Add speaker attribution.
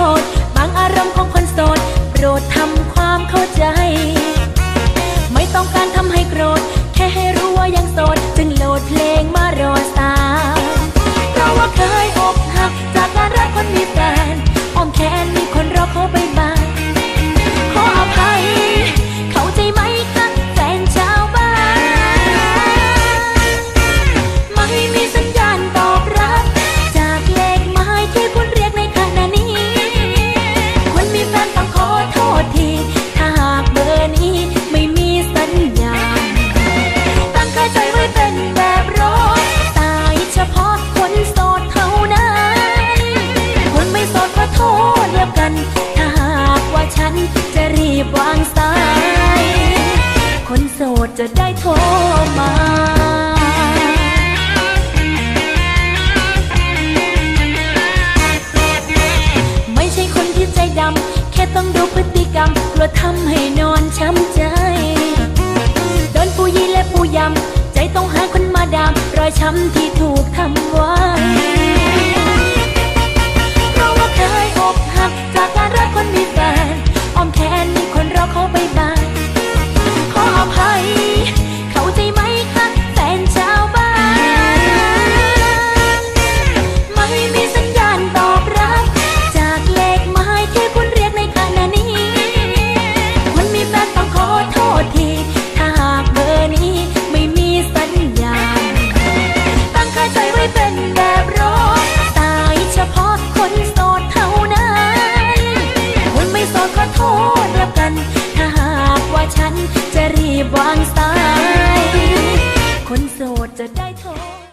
Speaker 1: mejor. จะได้โทรมาต้องดูพฤติกรรมกลัวทำให้นอนช้ำใจ โดนปูยีและปูยำ ใจต้องหาคนมาดาม รอยช้ำที่ถูกทำ วางสาย คนโสดจะได้โทร